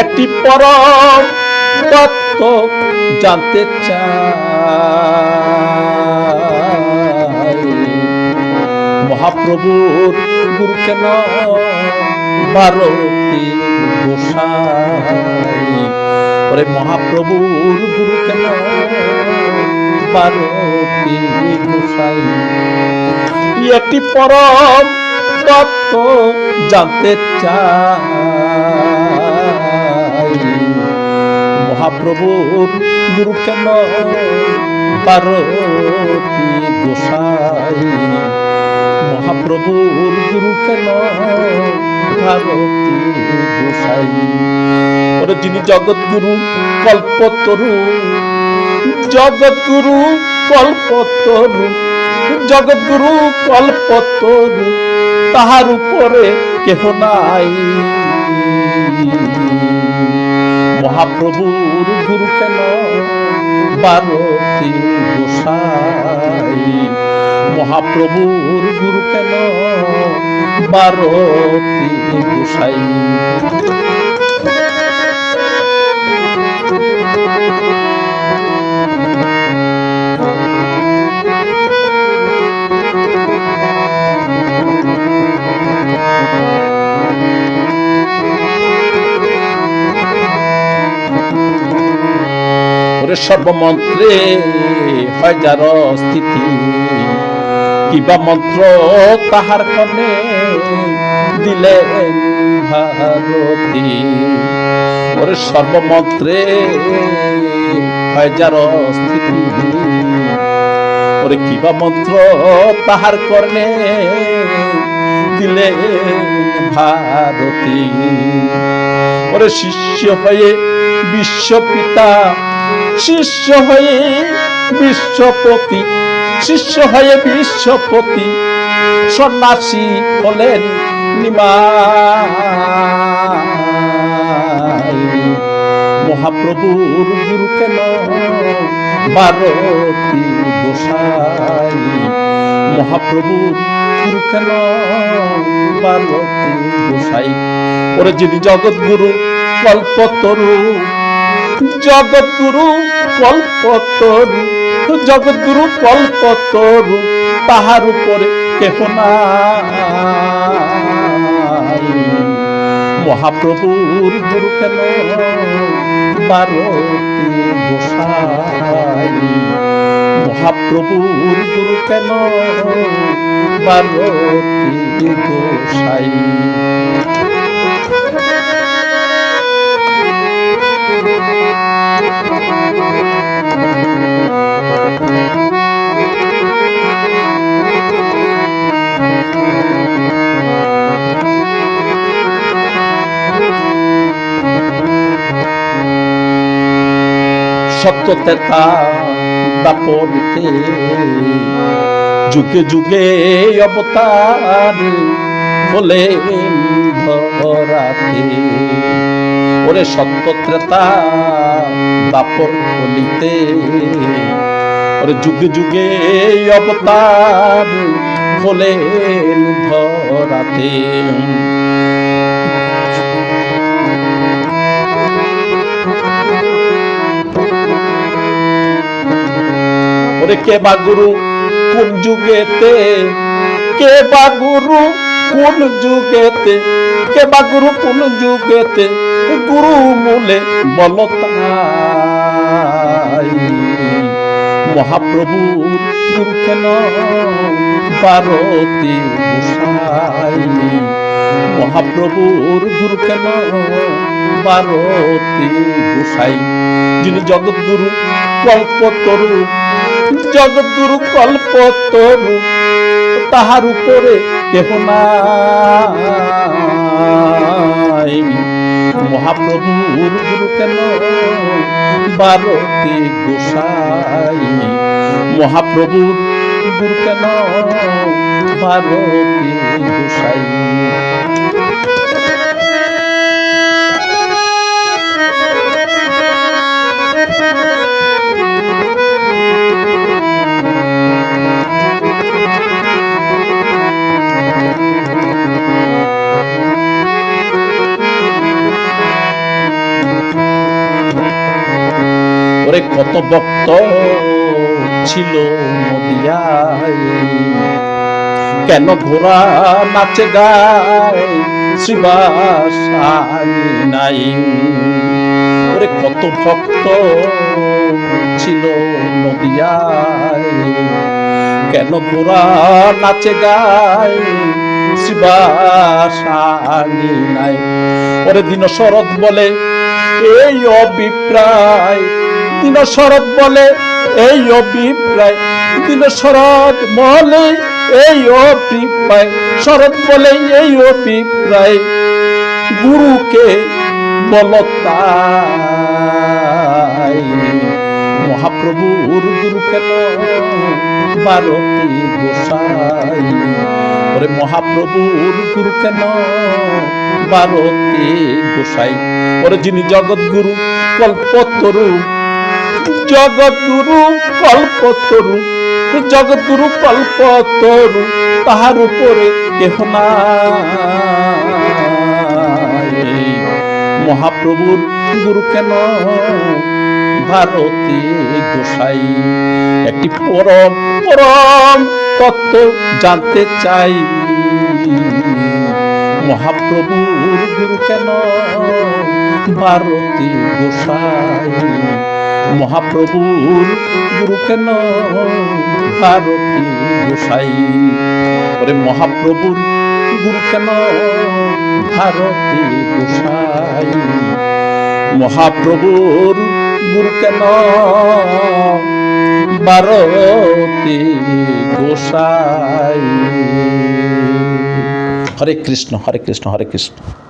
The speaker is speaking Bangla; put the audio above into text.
একটি পরম তত্ত্ব জানতে চাই। মহাপ্রভুর গুরু কেন ভারতী গোসাই ওরে মহাপ্রভুর গুরু কেন ভারতী গোসাই একটি পরম তত্ত্ব জানতে চাই। মহাপ্রভুর গুরু কেন পার্বতী গোসাই। মহাপ্রভুর গুরু কেন ভারতী গোসাই। ওরে যিনি জগৎগুরু, কল্পতরু জগৎগুরু কল্পতরু জগৎগুরু, কল্পতরু, তাহার উপরে কেহ নাই। মহাপ্রভুর গুরু কেন বারতি গোসাই। মহাপ্রভুর গুরু কেন বারতি গোসাই। সর্বমন্ত্রে হয় যার স্থিতি। কিবা মন্ত্র তাহার কনে দিলেন ভারতী। ওরে সর্বমন্ত্রে হয় যার স্থিতি। ওরে কিবা মন্ত্র তাহার কর্ণে দিলেন ভারতী। ওরে শিষ্য হয়ে বিশ্বপিতা শিষ্য হয়ে বিশ্বপতি, শিষ্য হয়ে বিশ্বপতি, সন্ন্যাসী হলেন নিমাই। মহাপ্রভুর গুরু কেন ভারতী গোসাই? মহাপ্রভুর গুরু কেন ভারতী গোসাই? ওরে যিনি জগৎগুরু কল্পতরু জগৎগুরু কল্পতরু জগৎগুরু কল্পতরু, তাহার উপরে কেহ নাই। মহাপ্রভুর গুরু কেন ভারতী গোসাই? মহাপ্রভুর গুরু কেন ভারতী গোসাই? সত্য দাপরিতে যুগে যুগে অবতার বলে ধরাতে। ওরে সত্য ত্রেতা দাপর বলিতে ওরে যুগে যুগে অবতার বলে ধরাতে। ওরে কে বা গুরু? কোন যুগেতে? কে বা গুরু? কোন যুগেতে? কে বা গুরু, কোন যুগেতে? গুরু মূলে বলতাই মহাপ্রভু কেন ভারতী গোসাই। মহাপ্রভুর গুরু ভারতী গোসাই। যিনি জগৎগুরু কল্পতরু জগৎগুরু কল্পতরু, তাহার উপরে কেহ নাই। মহাপ্রভুর গুরু কেন ভারতী গোসাই? মহাপ্রভুর গুরু কেন ভারতী গোসাই? ওরে কত ভক্ত ছিল কেন ঘোড়া নাচে গায় নাই? ওরে কত ভক্ত ছিল নদিয়ায়। কেন ঘোড়া নাচে গায় শিবাসানি নাই? ওরে দিন শরৎ বলে, এই অভিপ্রায় দিন শরৎ বলে এই অভিপ্রায়। দিন শরৎ বলে এই অভিপ্রায়। শরৎ বলে এই অভিপ্রায়। গুরুকে বলতাই, মহাপ্রভুর গুরু কেন ভারতী গোসাই। ওরে মহাপ্রভুর গুরু কেন ভারতী গোসাই। ওরে যিনি জগৎগুরু, কল্পতরু জগৎগুরু কল্পতরু জগৎগুরু কল্পতরু, তাহার উপরে কেহ নাই। মহাপ্রভুর গুরু কেন ভারতী গোসাই? একটি পরম পরম তত্ত্ব জানতে চাই। মহাপ্রভুর গুরু কেন ভারতী গোসাই? মহাপ্রভুর গুরু কেন ভারতী গোসাই। ওরে মহাপ্রভুর গুরু কেন ভারতী গোসাই। মহাপ্রভুর গুরু কেন ভারতী গোসাই। হরে কৃষ্ণ হরে কৃষ্ণ হরে কৃষ্ণ।